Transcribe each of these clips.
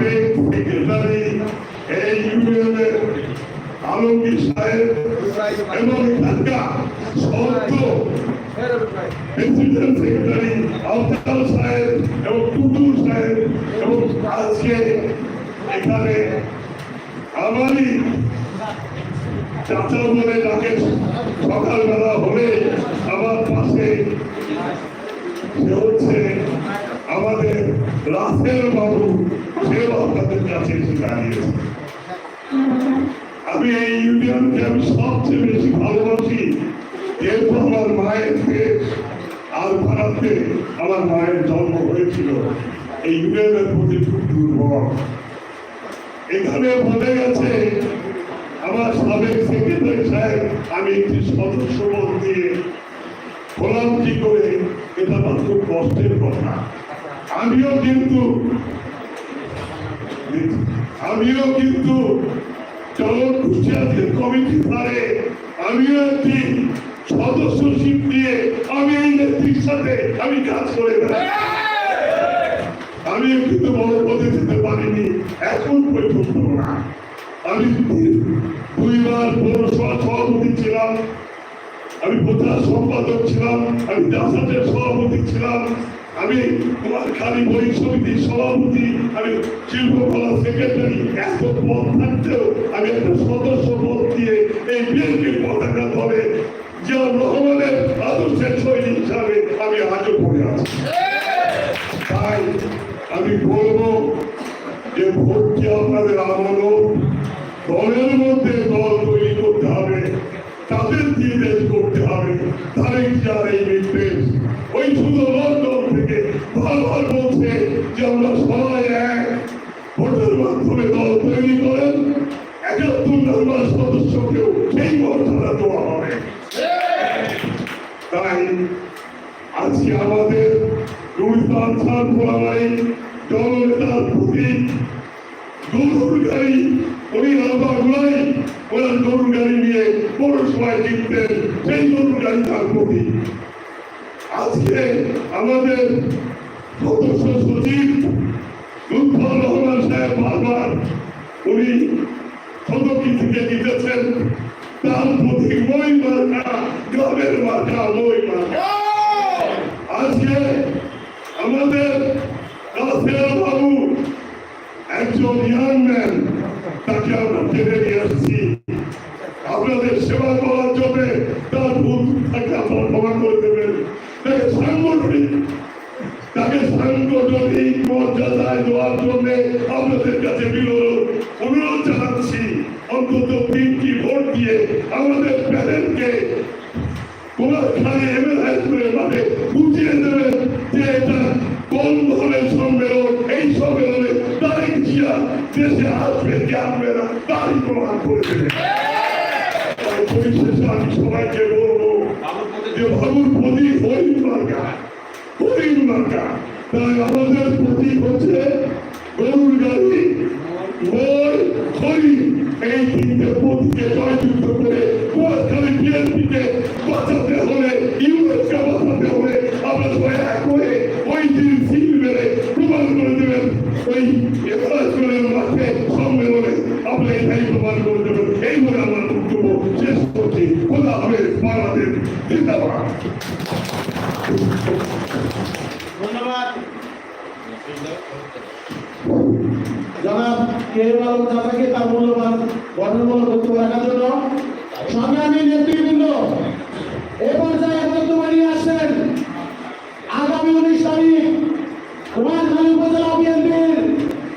সাবেক সেক্রেটারি এই ইউনিয়নের আলমগীর সাহেব এবং এবং আজকে এখানে আমারই চাচা বলে তাকে সকালবেলা হলে আমার পাশে। সে হচ্ছে আমাদের রাসেল বাবু কাছে আমি এই ইউনিয়নকে আমি সবচেয়ে বেশি ভালোবাসি যেহেতু আমার মায়ের দেশ আর ভারতে আমার মায়ের জন্ম হয়েছিল। এই ইউনিয়নের প্রতি খুব দুর্বল। এখানে বলে গেছে, আমার সাবেক সেক্রেটারি সাহেব, আমি একটি সদস্য পদ দিয়ে হলাম কি করে? এটা খুব কষ্টের কথা। আমিও কিন্তু আমিও কিন্তু চলন কমিটি ধারে আমিও একটি সদস্যশিপ দিয়ে আমি এই নেত্রীর সাথে আমি কাজ করে আমি কিন্তু বড় পদে যেতে পারিনি, এখন পর্যন্ত না। আমি দুইবার পৌরসভা সভাপতি ছিলাম, আমি প্রধান সম্পাদক ছিলাম, আমি জাসাদের সভাপতি ছিলাম আমি তোমার খালি বই সমিতির সভাপতি, আমি শিল্পকলা সেক্রেটারি এত পদ থাকতেও আমি একটা সদস্য পদ দিয়ে এই বিএনপির পতাকা ধরে জিয়াউর রহমানের আদর্শের শৈলী হিসাবে আমি আজও পড়ে আছি। তাই আমি বলব যে ভোটটি আপনাদের আমানত দলের মধ্যে দল তৈরি করতে হবে। তাদের দিয়ে দেশ করতে হবে। তারাই যার এই নির্দেশ। ওই শুধু লন্ডন থেকে বারবার বলছে যে আমরা সবাই এক। ভোটের মাধ্যমে দল তৈরি করেন। একাত্তর নম্বর সদস্যকেও সেই মর্যাদা দেওয়া হবে। তাই আজকে আমাদের রুইস্তান খান পোলামাই জননেতার প্রতীক গরুর গাড়ি উনি আবার নয় ওনার গরুর গাড়ি নিয়ে পৌরসভায় জিততেন সেই গরুর গাড়ি তার প্রতীক আজকে আমাদের সদস্য সচিব লুৎফর রহমান সাহেব বারবার উনি সদকি থেকে জিতেছেন তার প্রতীক মই মার্কা, গ্রামের মার্কা মই মার্কা। আজকে আমাদের রাসেল বাবু একজন ইয়াং ম্যান তাকে আমরা টেনে নিয়ে আসছি আপনাদের সেবা করার জন্য তার ভুল থাকে আপনারা ক্ষমা করে দেবেন তাকে সাংগঠনিক তাকে সাংগঠনিক মর্যাদায় দেওয়ার জন্য আপনাদের কাছে বিনোদ অনুরোধ জানাচ্ছি, অন্তত তিনটি ভোট দিয়ে আমাদের প্যানেলকে তোমার খালি এমএলএ করে মানে বুঝিয়ে দেবেন যে এটা কোন ধরনের সম্মেলন। এই সম্মেলনে তারিখ জিয়া দেশে আসবে কি আসবে না, তারই প্রমাণ করে সবাইকে বলব যে মার্কা। তাই আমাদের প্রতীক হচ্ছে গরুর গাড়ি মই হরিণ এই তিনটে প্রতীকে জয়যুক্ত করে কুয়াশখালী বিএনপিকে বাঁচাতে হলে ইউএসকে বাঁচাতে হলে আমরা সবাই এক করে ওই দিন সিল মেরে প্রমাণ করে দেবেন, ওই এফরাজগড়ের মাঠে সম্মেলনে আপনি এটাই প্রমাণ করে দেবেন। এই বলে আমার বক্তব্য শেষ করছি। খোদা হবে বাংলাদেশ, জিন্দাবাদ। জনাব কেরবাল দাদাকে তার মূল্যবান গঠনমূলক বক্তব্য রাখার জন্য সংগ্রামী নেতৃবৃন্দ, এ পর্যায়ে বক্তব্য নিয়ে আসছেন আগামী উনিশ তারিখ কুমারখালী উপজেলা বিএনপির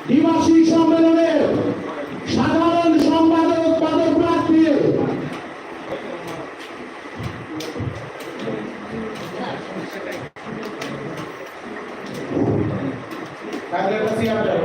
দ্বিবার্ষিক সম্মেলনের সাধারণ সম্পাদক পদপ্রার্থী কাজের কাছে আপনার